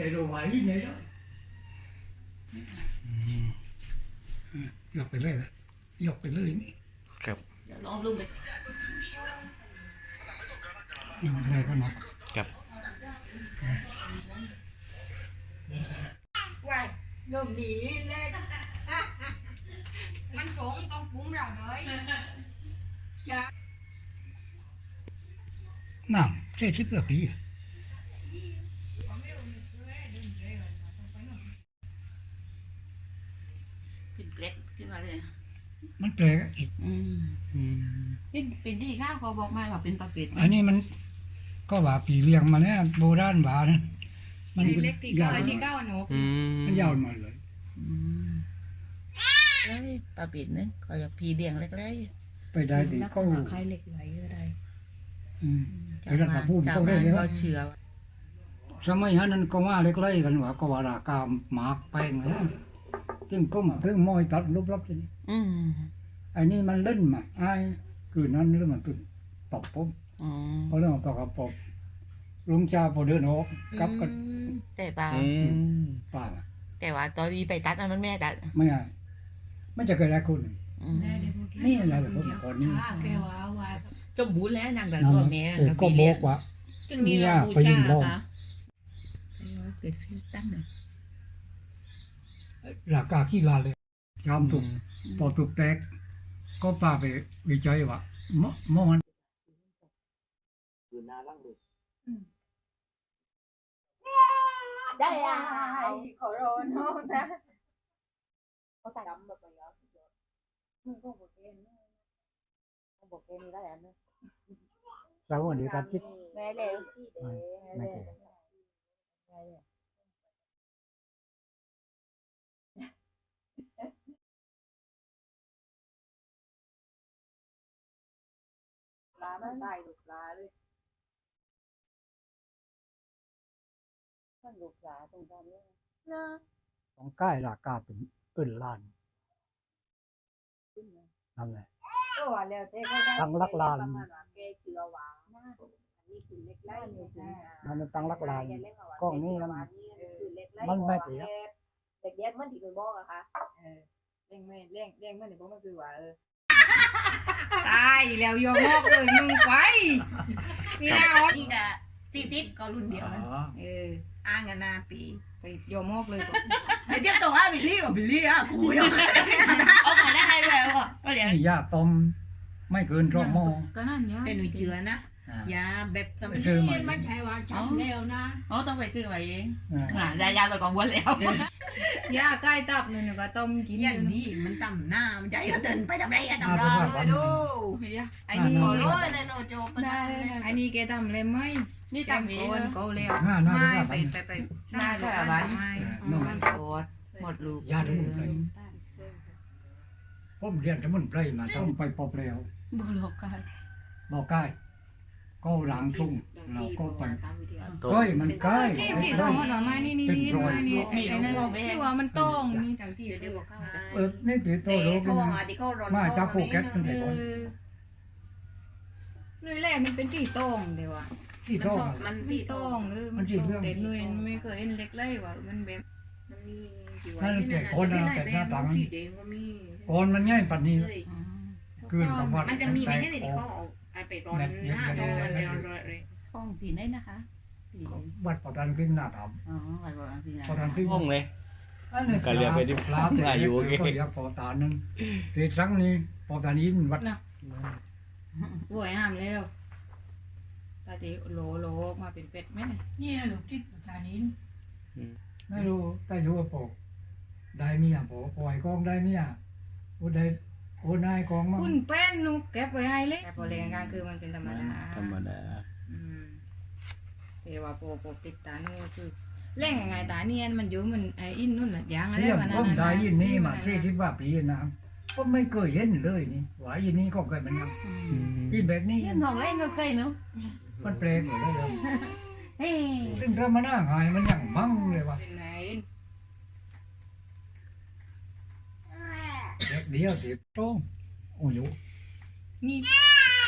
แต่เราไหวเลยแล้วยกไปเลยนะยกไปเลยนี่ครับเดี๋ยวลองลุงไปยังไงก็หนักครับว่ายลมดีเลยมันสงต้องปุ้มเราเลยจ้าน้ำใช่ทิพย์ละปี ขึ้นเกล็ดขึ้นมาเลยมันแปลกอีกอืมอืมนี่เป็นที่ข้าวเขาบอกมาว่าเป็นปลาเป็ดอันนี้มันก็ว่าปีเลี้ยงมาเนี่ยโบราณว่านะมันเล็กที่เก้าที่ยาวเก้าหนูอืมมันยาวหน่อยเลยอืมเอ้ยปลาเป็ดเนี่ยเขาอยากพีเดียงเล็กไปได้ดีลักษก็ณะคล้ายเหล็กไหลอะไรอืม ๆเดี๋ยวเราจะพูดชาวต้องได้บ้านเลยก็ว่าเชื่อว่าสมัยนั้นก็ว่าเล็กๆกันว่าก็ว่าราคาหมากแป้งนะ ถึงก้มถึงมอยตัดรูปลับนี่อืมไอ้นี่มันเล่นมาไอ้คือนั้นเรื่องมันตุนตบผมอ๋อเพราะเรื่องตบกับปบลุงชาพอเดินออกกลับกันอืมแต่เปล่าอืมป้าน่ะแต่ว่าตอนนี้ไปตัดนั้นมันแม่ตัดไม่ไงมันจะเกิดอะไรขึ้นอืมนี่อะไรแบบผมก่อนนี่แกว่าว่าจมบุญแล้วนางกันนั่นตัวน่ะแม่เออก็บอกว่าจึงมีเราบูไปยิชางลงค่ะเกิดซื้อตั้งเลย ราคาขี้ลาเลยยอมถูกพอถูกแตกก็ป้าไปวิจัยว่าเมื่อเมื่อวันได้อะไรขอโรนน้องนะเขาแต่ดำแบบนี้สุดยอดมึงก็บอกเองก็บอกเองนี่ได้แล้วนะสาววันเดียวกันคิดแม่เลยสิเด้ไม่แม่ใช่เลย ปลามันตายลูกปลาเลยมันลูกปลาตรงนั้นเนี่ยนะของใกล้ราคาเป็นเอิ้นล้านนั่นแหละก็ว่าแล้วแต่ก็ได้ตั้งหลักล้านประมาณว่าแกเชื่อว่านะอันนี้คือเล็กไล่อยู่นะมันเป็นตั้งหลักล้านกล้องนี้มันคือเล็กไล่มันไม่เสียเด็กแยกมันที่คุณบอกอะคะเออเลี้ยงไม่เลี้ยงเลี้ยงมันเนี่ยบอกมันคือว่าเออ ตายแล้วโยงอกเลยมึงไปนี่นะออสนี่ก็จีติดก็รุ่นเดียวนะเอออ้างกันนาปีไปโยมอกเลยไอ้เจ้าตัวว่าบิลลี่กับบิลลี่อะกูยังเอาขอได้แล้วอะก็เดี๋ยว นี่ยาต้มไม่เกินรอบหม้อก็นั่นเนี่ยแต่หนูเจือนะ อ่ายาแบบสมัไปยซื้อใหม่มันใช่ว่าจำแล้วนะอ๋อต้องไปซื้อไว้เองอ่าอ่ายายาเราก็วนแล้วยาใกล้ตับเลยเนี่ยก็ต้มกินอย่างนี้มันต่ำหน้ามันใหญ่ก็เดินไปทำไรอะอ่าทำไปรอฝากเลวัยนดูไอ้นี่อ่าโอ้โหเลยโนโจปได้ไอ้นี่แกทำเลยไหมนี่แกต่ำเอโกงนเขาแล้วห้าหน้าไม่ไปไปฝากไปไปหน้าสารวัตรไม่น้องมันโกรธหมดลูกยาสมุนไพรผมเรียนสมุนไพรมาต้องไปปอบแล้วบุโลกายบอกใกล้ ก็หลังทุ่งเราก็ไปต้นเฮ้ยมันใกล้ที่ที่ต้องหน่อไม้นี่นี่นี่มานี่ไอ้นั่นที่ว่ามันต้องนี่ต่างที่เดี๋ยวเดี๋ยวบอกเข้าเออนี่ติดตัวเตะรู้ทกันวงนะอะที่เขาร้อนมาจากภูเก็ตตั้งแต่เอก่อนอหน่วยแรกมันเป็นที่ต้องเดี๋ยวอะที่ท้องมันที่ที่ต้ต้อองงเออมันที่เรื่องแต่หน่วยไม่เคยเห็นเล็กเลยว่ามันแบบมันมีกี่วันั่นนแต่คนนะแต่หน้าต่างสีแดงก็มีก่อนมันง่ายปัดนี้เฮ้ยคืนกับวัดมันจะมีไม่ใช่เลยที่เขา เอาไปร้อนหน้าตรงมันร้อนเลยข้องตีได้นะคะตีวัดปอดันขึ้นหน้าถามอ๋อไปร้อนที่ไหนปอดันขึ้นห้องเลยอันนี้ก็เรียกไปที่ปลาแต่อายุเด็กโอเค ก็เรียกปอตานนึงตีสังนี้ปอตานอินวัดรวยห้ามเลยหรอตาตีโหลโหลมาเป็นเป็ดไหมเนี่ยเนี่ยหนูคิดภาษานี้ไม่รู้แต่รู้ว่าปอกได้เมียปอกปล่อยกองได้เมียโอ้ได้ โอ้นายกองมั้งคุณแป้นนุกแก็บไว้ให้เลยแต่พอแรงกลางคือมันเป็นธรรมดาธรรมดาอืมแต่ว่าโปโปปิดตานี่ก็คือเล่งยังไงตาเนียนมันอยู่มันไอ้อินนู่นน่ะยางอะไรเรื่องวะผมได้ยินนี่มาที่ที่ที่ว่าปีนะผมไม่เคยเห็นเลยนี่หวายยินนี่ก็เคยมันยังยินแบบนี้เล่นของเล่นก็เคยเนาะมันแปลกเลยเลยเฮ้ยซึ่งถ้ามันน่าหายมันยังมั่งเลยว่ะเป็นไหน เด็กเดียวสิโต้งโอ้ยนี่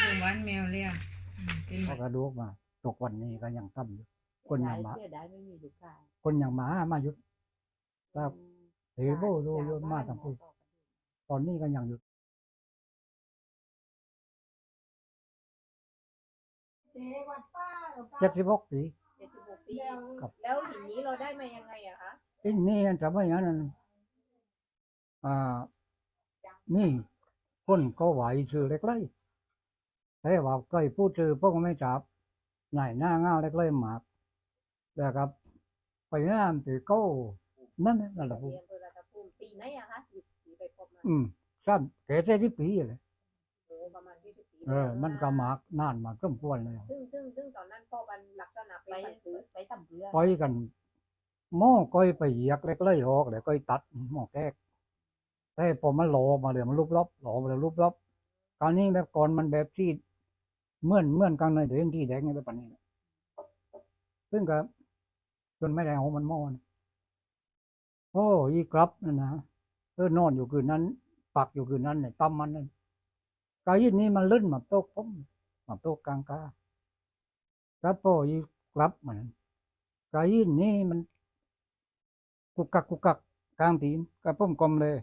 เป็นวันแมวเลยอะอืมเป็นพอกระดูกมา ตกวันนี้ก็ยังตั้มอยู่ คนอย่างหมาเชื่อได้ไม่มีลูกค้าคนอย่างหมามาหยุด ครับ เฮ้ยโบดูโยนมาทางพูดตอนนี้ก็ยังหยุดเจ็ดสิบหกปีเจ็ดสิบหกปีครับแล้วอย่างนี้เราได้มายังไงอะคะที่นี่อันจะไม่อย่างนั้นอ่า นี่คนก็ไหวชื่อเล็กเลยแต่ว่าเคยพูดชื่อพวกไม่จับไหนหน้าเงาเล็กเลยหมากแต่ครับไปงานตีโก้นั่นน่ะนั่นแหละพูเรีดยนเพื่อรัฐภูมิปีไหนอะคะที่ที่ไปพบมาอืมสั้นแก่เท่ที่ปีเลยโอ้ประมาณยี่สิบปีเออ มันก็หมากนานมาสมควรเลยซึ่งซึ่งซึ่งตอนนั้นพ่อบันลักษณะไปไปซื้อไปทำเพื่อไปกันหม้อก้อยไปเหยียกเล็กเลยออกเดี๋ยวก้อยตัดหม้อแก๊ก แต่พอมันหลอมาเดี๋ยมันรูปรอบหลอมาเดี๋ยรูปรอบคราวนี้แบบก่อนมันแบบที่เมื่อนเมื่อนกลางในเดี๋ยวที่แดงนี่แบบปานนี้ซึ่งก็จนไม่ได้เอามันมอนโอ้ยีกลับนั่นนะเออนอนอยู่คืนนั้น ปักอยู่คืนนั้นเนี่ยตั้มมันนั่นกายินนี้มันลื่นมาโต๊ะผมมาโต๊ะกลางกาครับพ่อยีกลับมันกายินนี่มันกุกกักกุกกักกลางตีนกระพุ่มกลมเลย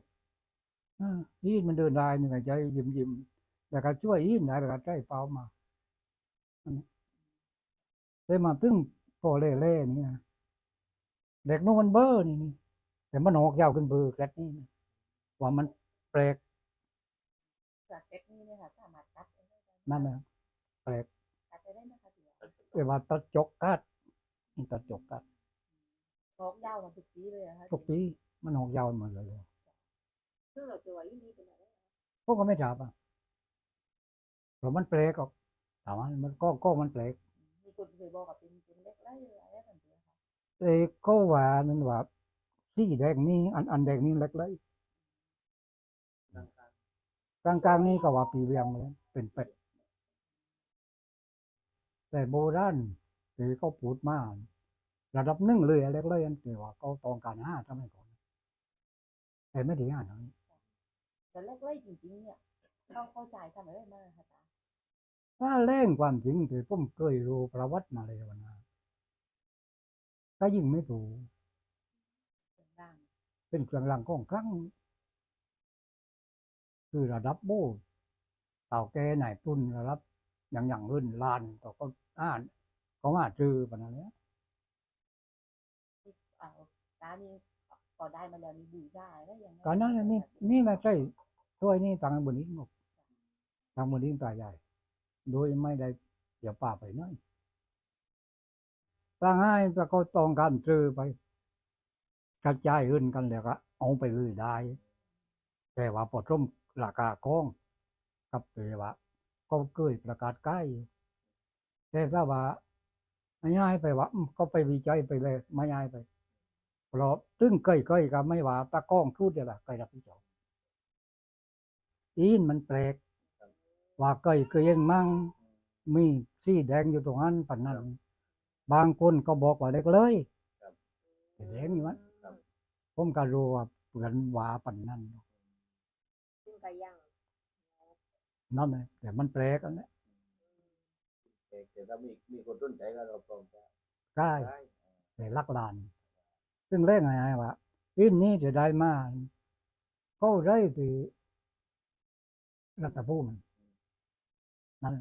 อ่ายินมันเดินได้นี่ก็ใจยิ้มยิ้มแต่ก็ช่วยยินได้แต่ก็ใจเปล่ามาอันนี้แต่มาตึงพอเล่เล่ๆนี่นะเด็กนู้นมันเบอร์นี่นี่แต่มันออกยาวขึ้นเบอร์แกรดนี่นะว่ามันแปลกจากเซ็ตนี้เนี่ยค่ะสามารถตัดได้ไหมนั่นนะแปลกตัดได้ไหมคะเดี๋ยวแต่ว่าตัดจกกัดนี่ตัดจกกัดท้องยาวมาทุกปีเลยอะค่ะทุกปีมันออกยาวหมดเลย ซึ่งเราจะว่ายี่นี้เป็นอะไรพวกก็ไม่จับอะเพราะมันแปลกออกถามว่ามันก็ก็มันแปลกมีคนเคยบอกกับเป็นเป็นเล็กไล่อะไรแบบนี้ค่ะเอ้ก็ว่านั่นว่าสีแดงนี่อันอันแดงนี่เล็กเลยกลางกลางๆนี่ก็ว่าปีเวียงเลยเป็นเป็ดแต่โบราณที่เขาพูดมาระดับหนึ่งเลยเล็กเลยอันที่ว่าเขาต้องการห้าทำไมยก่อนแต่ไม่ได้ห้าเท่านี้ แต่เล็กไล่จริงๆเนี่ยเขาเข้าใจทำอะไรมากค่ะตาถ้าเล่งความจริงที่ผมเคยรู้ประวัติมาเลยวันนะก็ยิ่งไม่ถูกเป็นร่างเป็นเครื่องรางของครั้ง คือระดับโบเต่าแกไหนตุนระดับอย่างอย่างอื่นลานต่อก็อ่านก็ว่าจือปะนั้นเนี้ยอ่าตานี่พอได้มาแล้วมีบูชาได้ยังไงก่อนหนั้นนี่นี่นะใช่ ถ้วยนี่ต่างบนนี้งบต่างบนนี้ตาใหญ่ โดยไม่ได้เดี๋ยวป่าไปน้อยต่างให้แต่ก็ต้องการจือไป กระจายอื่นกันแล้วก็เอาไปเลยได้ แต่ว่าพอร่มราคากองกับเปว่าก็เกิดประกาศใกล้แต่ถ้าว่าไม่ย้ายไปว่าก็ไปวิจัยไปเลยไม่ย้ายไปเพราะตึ้งเกยเกยก็ไม่ว่าตะก้องทูดเดียวละเกยรับผิดชอบ อีนมันแปลก ว่าเกยเกยยังมั่งมีสีแดงอยู่ตรงนั้นปันนั้นบางคนก็บอกว่าเล็กเลยแดงอยู่นั้นผมก็รู้ว่าเปลือนว่าปันนั้นซึ่งก็ยังนั่นเลยแต่มันแปลกอันนี้แต่แต่ถ้ามีมีคนต้นใจก็เราพร้อมจะใกล้ได้แต่ลักลาน ซึ่งเล่นไงว่าอินนี้จะได้มาก็ได้ที่ รัฐภูมินั่น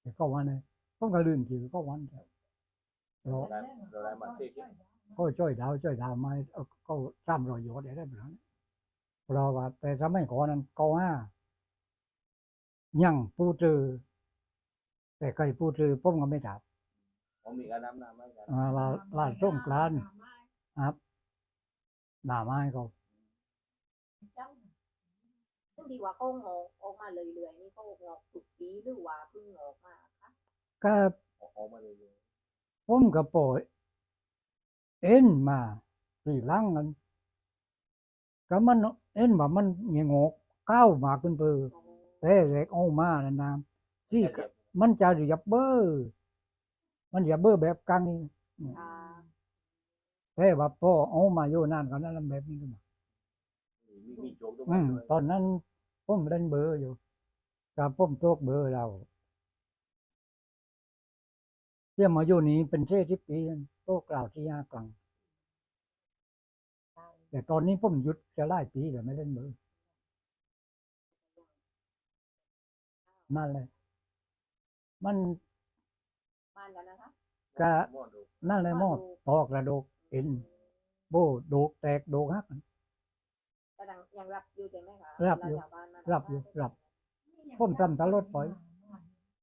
แต่ก็วันนี้ต้องกระลืมชื่อก็วันเดียวเราเราได้เราได้มาที่ก็ช่วยดาวช่วยดาวมาเอาก็สร้างรอยยศได้ได้แบบนั้นเราว่า แต่สมัยก่อนนั้นก็ว่ายังผู้จือแต่ใครผู้จือผมก็ไม่จับผมมีการน้ำน้ำไหมกันอ่าลาลาส้มกลานครับหน้าไม้ก็ ซึ่งที่ว่าเขางอกออกมาเลยๆนี่เขางอกทุกปีหรือว่าเพิ่งงอกมาคะก็ออกมาเลยผมก็ปล่อยเอ็นมาสี่ลังกันก็มันเอ็นว่ามันเงี้ยงอกก้าวมาขึ้นเบอร์แต่เล็กเอามานั่นนะที่ก็มันจะเรียบเบอร์มันเรียบเบอร์แบบกลางนี่อ่าแต่ว่าพ่อเอามาโยนานกันนั้นแบบนี้ขึ้นมามีมี โจกตรงอืนั้นมด้วยตอนนั้นผมเล่นเบอร์อยู่กับผมตกเบอร์เราเที่ยมาอยู่นี้เป็นเท่สิบปีแล้วโตกล่าวที่ยากลัง แต่ตอนนี้ผมหยุดจะไล่ปีแต่ไม่เล่นมือนั่นเลย มันบ้านกันนะคะกะหม้อดูนั่นเลยหมอตอกระโดกเอ็นโบโดกแตกโดกฮัก ก็ยังยังรับอยู่ใช่ไหมคะรับอยู่เวลาชาวานมารับอยู่รับผมทำตลอดไปอ